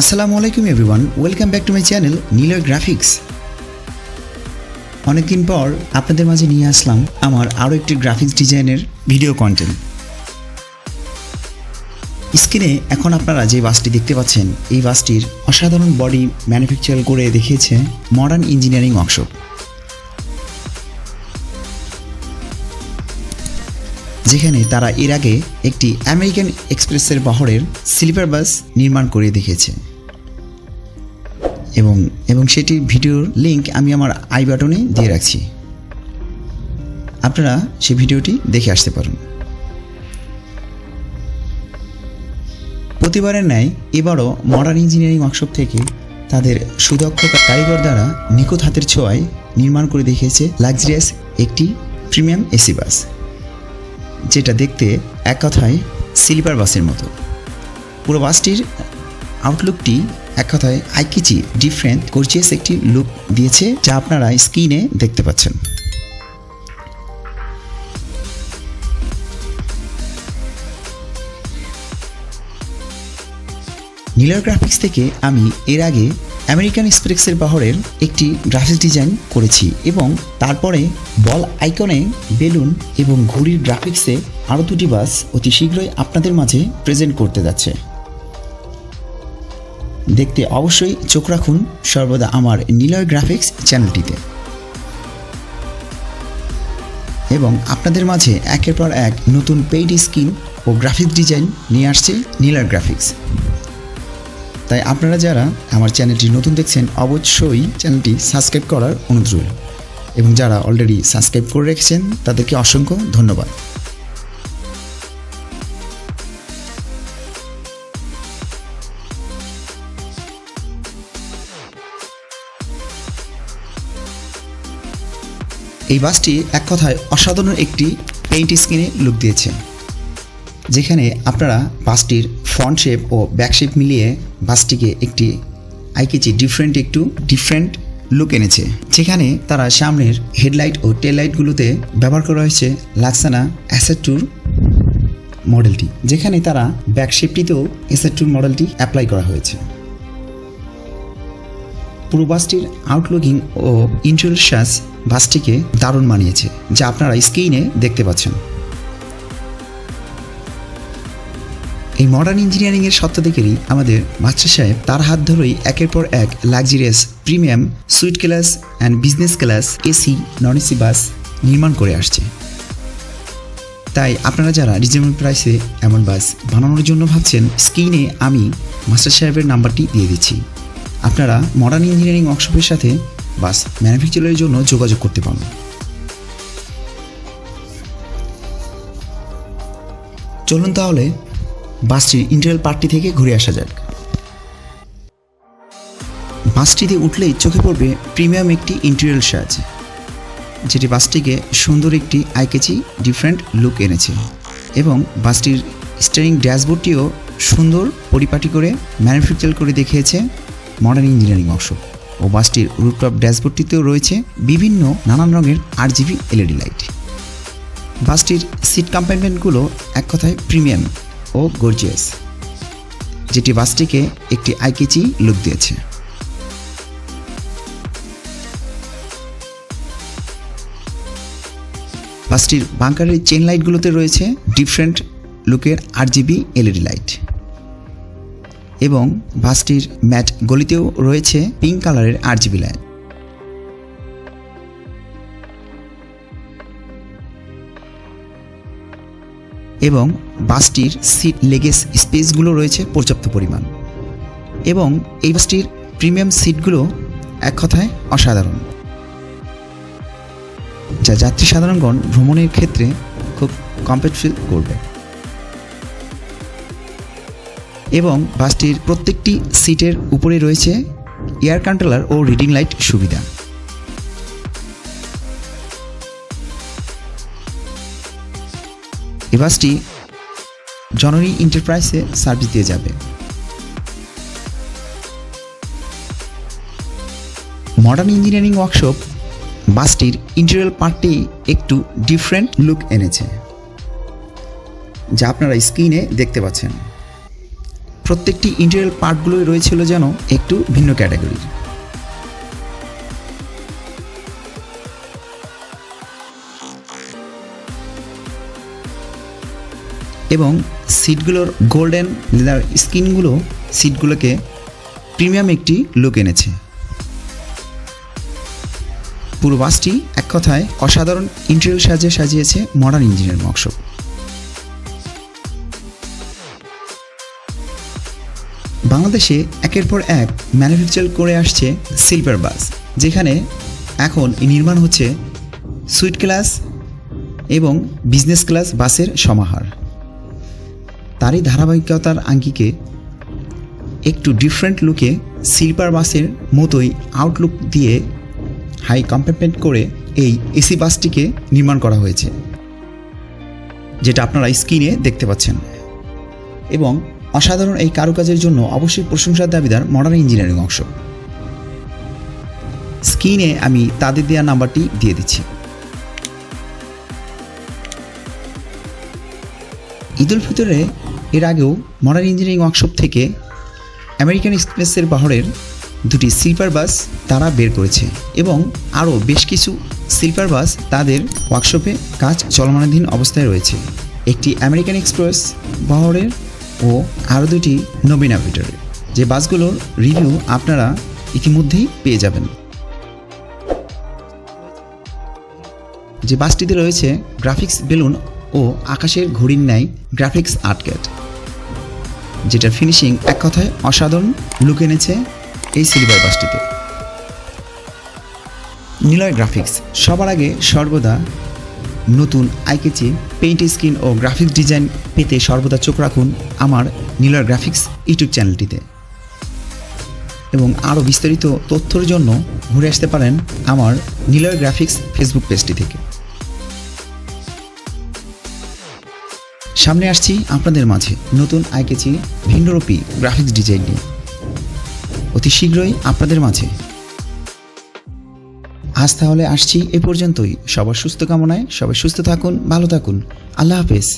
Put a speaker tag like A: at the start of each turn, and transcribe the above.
A: আসসালামু আলাইকুম everyone, welcome back to my channel Niloy graphics. অনেকদিন পর আপনাদের মাঝে নিয়ে আসলাম আমার আরও একটি গ্রাফিক্স ডিজাইনের ভিডিও কন্টেন্ট স্ক্রিনে এখন আপনারা যে বাসটি দেখতে পাচ্ছেন, এই বাসটির অসাধারণ বডি ম্যানুফ্যাকচার করে দেখিয়েছে মডার্ন ইঞ্জিনিয়ারিং ওয়ার্কশপ যেখানে তারা এর আগে একটি আমেরিকান এক্সপ্রেসের বহরের স্লিপার বাস নির্মাণ করে দেখিয়েছে। এবং এবং সেটির ভিডিওর লিংক আমি আমার আই বাটনে দিয়ে রাখছি। আপনারা সেই ভিডিওটি দেখে আসতে পারেন। প্রতিবারের ন্যায় এবারও মডার্ন ইঞ্জিনিয়ারিং ওয়ার্কশপ থেকে তাদের সুদক্ষ কারিগর দ্বারা নিখুঁত হাতের ছোঁয়ায় নির্মাণ করে দেখিয়েছে লাক্সারিয়াস একটি প্রিমিয়াম এসি বাস যেটা দেখতে এক কথায় স্লিপার বাসের মতো। পুরো বাসটির আউটলুকটি এক কথায়, আইকিচি ডিফারেন্ট গর্জিয়াস একটি লুক দিয়েছে যা আপনারা স্ক্রিনে দেখতে পাচ্ছেন। নীলার গ্রাফিক্স থেকে আমি এর আগে আমেরিকান এক্সপ্রেসের বহরের একটি গ্রাফিক্স ডিজাইন করেছি এবং তারপরে বল আইকনে বেলুন এবং ঘুড়ির গ্রাফিক্সে আরও দুটি বাস অতি শীঘ্রই আপনাদের মাঝে প্রেজেন্ট করতে যাচ্ছে। দেখতে অবশ্যই চোখ রাখুন সর্বদা আমার নীলয় গ্রাফিক্স চ্যানেলটিতে। এবং আপনাদের মাঝে একের পর এক নতুন পেইড স্কিন ও গ্রাফিক্স ডিজাইন নিয়ে আসছে নীলার গ্রাফিক্স। তাই আপনারা যারা আমার চ্যানেলটি নতুন দেখছেন, অবশ্যই চ্যানেলটি সাবস্ক্রাইব করার অনুরোধ এবং যারা অলরেডি সাবস্ক্রাইব করে রেখেছেন, তাদেরকে অসংখ্য ধন্যবাদ। এই বাসটি এক কথায় অসাধারণ একটি পেইন্ট স্কিনে লুক দিয়েছে, যেখানে আপনারা বাসটির ফ্রন্ট শেপ ও ব্যাক শেপ মিলিয়ে বাসটিকে একটি আইকেচি ডিফারেন্ট একটু ডিফারেন্ট লুক এনেছে। যেখানে তারা সামনের হেডলাইট ও টেল লাইটগুলোতে ব্যবহার করা হয়েছে লাক্সানা অ্যাসেট ট্যুর মডেলটি যেখানে তারা ব্যাক শেপটিতেও অ্যাসেট ট্যুর মডেলটি অ্যাপ্লাই করা হয়েছে। পুরো বাসটির আউটলুকিং ও ইন্টারিয়ার শ্বাস বাসটিকে দারুণ মানিয়েছে, যা আপনারা স্ক্রিনে দেখতে পাচ্ছেন। এই মডার্ন ইঞ্জিনিয়ারিংয়ের দেখেই আমাদের বাচ্চা সাহেব তার হাত ধরেই একের পর এক luxurious premium suite class and business class AC non AC bus নির্মাণ করে আসছে। তাই আপনারা যারা রিজনেবল প্রাইসে এমন বাস বানানোর জন্য ভাবছেন স্ক্রিনে আমি মাস্টার সাহেবের নাম্বারটি দিয়ে দিচ্ছি। আপনারা মডার্ন ইঞ্জিনিয়ারিং ওয়ার্কশপের সাথে বাস ম্যানুফ্যাকচারের জন্য যোগাযোগ করতে পারেন চলুন তাহলে বাসটির ইন্টারিয়াল পার্টটি থেকে ঘুরে আসা যাক। বাসটিতে উঠলেই চোখে পড়বে প্রিমিয়াম একটি ইন্টেরিয়াল সাজ যেটি বাসটিকে সুন্দর একটি আইকেচি ডিফারেন্ট লুক এনেছে এবং বাসটির স্টিয়ারিং ড্যাশবোর্ডটিও সুন্দর পরিপাটি করে ম্যানুফ্যাকচার করে দেখিয়েছে। মডার্ন ইঞ্জিনিয়ারিং ওয়ার্কশপ ও বাসটির রুটটপ ড্যাশবোর্ডটিতেও রয়েছে বিভিন্ন নানান রঙের আর জিবি এলইডি লাইট বাসটির সিট কম্পার্টমেন্টগুলো এক কথায় প্রিমিয়াম ও গর্জিয়াস যেটি বাসটিকে একটি আইকেচি লুক দিয়েছে। বাসটির বাংকারের চেন লাইটগুলোতে রয়েছে ডিফারেন্ট লুকের আর জিবি এলইডি লাইট এবং বাসটির ম্যাট গলিতেও রয়েছে পিঙ্ক কালারের আর জিবি লাইট এবং বাসটির সিট লেগেস স্পেসগুলো রয়েছে পর্যাপ্ত পরিমাণ। এবং এই বাসটির প্রিমিয়াম সিটগুলো এক কথায় অসাধারণ। যা যাত্রী সাধারণগণ ভ্রমণের ক্ষেত্রে খুব কমফর্ট ফিল করবে। এবং বাসটির প্রত্যেকটি সিটের উপরে রয়েছে এয়ার কন্ট্রোলার ও রিডিং লাইট সুবিধা। এই বাসটি জননী এন্টারপ্রাইজে সার্ভিস দিয়ে যাবে। মডার্ন ইঞ্জিনিয়ারিং ওয়ার্কশপ বাসটির ইন্টেরিয়াল পার্টটি একটু ডিফারেন্ট লুক এনেছে, যা আপনারা স্ক্রিনে দেখতে পাচ্ছেন। প্রত্যেকটি ইন্টেরিয়াল পার্টগুলোই রয়েছিল যেন একটু ভিন্ন ক্যাটাগরির এবং সিটগুলোর গোল্ডেন লেদার স্কিনগুলো সিটগুলোকে প্রিমিয়াম একটি লুক এনেছে। পুরো বাসটি এক কথায় অসাধারণ ইন্টেরিয়াল সাজিয়ে সাজিয়েছে মডার্ন ইঞ্জিনের ওয়ার্কশপ বাংলাদেশে একের পর এক ম্যানুফ্যাকচার করে আসছে সিলভার বাস যেখানে এখন নির্মাণ হচ্ছে সুইট ক্লাস এবং বিজনেস ক্লাস বাসের সমাহার। তারই ধারাবাহিকতার আঙ্গিকে একটু ডিফারেন্ট লুকে স্লিপার বাসের মতোই আউটলুক দিয়ে হাই কম্পার্টমেন্ট করে এই এসি বাসটিকে নির্মাণ করা হয়েছে, যেটা আপনারা স্ক্রিনে দেখতে পাচ্ছেন। এবং অসাধারণ এই কারুকাজের জন্য অবশ্যই প্রশংসার দাবিদার মডার্ন ইঞ্জিনিয়ারিং অংশ। স্ক্রিনে আমি তাদের দেওয়া নাম্বারটি দিয়ে দিচ্ছি। ঈদুল ফিতরে এর আগেও মডার্ন ইঞ্জিনিয়ারিং ওয়ার্কশপ থেকে আমেরিকান এক্সপ্রেসের বহরের দুটি স্লিপার বাস তারা বের করেছে এবং আরও বেশ কিছু স্লিপার বাস তাদের ওয়ার্কশপে কাজ চলমানাধীন অবস্থায় রয়েছে। একটি আমেরিকান এক্সপ্রেস বহরের ও আরও দুটি নবীন অ্যাপিটারের যে বাসগুলোর রিভিউ আপনারা ইতিমধ্যেই পেয়ে যাবেন। যে বাসটিতে রয়েছে গ্রাফিক্স বেলুন ও আকাশের ঘড়ির ন্যায় গ্রাফিক্স আর্টকেট যেটার ফিনিশিং এক কথায় অসাধারণ লুক এনেছে এই সিলভার বাসটিতে। নিলয় গ্রাফিক্স, সবার আগে সর্বদা নতুন আইকেচি পেইন্ট স্ক্রিন ও গ্রাফিক্স ডিজাইন পেতে সর্বদা চোখ রাখুন আমার নিলয় গ্রাফিক্স ইউটিউব চ্যানেলটিতে। এবং আরও বিস্তারিত তথ্যের জন্য ঘুরে আসতে পারেন আমার নিলয় গ্রাফিক্স ফেসবুক পেজটি থেকে। সামনে আসছি আপনাদের মাঝে নতুন আইকেচি ভিন্নরূপী গ্রাফিক্স ডিজাইন নিয়ে। অতি শীঘ্রই আপনাদের মাঝে আজ তাহলে আসছি এ পর্যন্তই। সবার সুস্থ কামনায় সবাই সুস্থ থাকুন, ভালো থাকুন। আল্লাহ হাফেজ।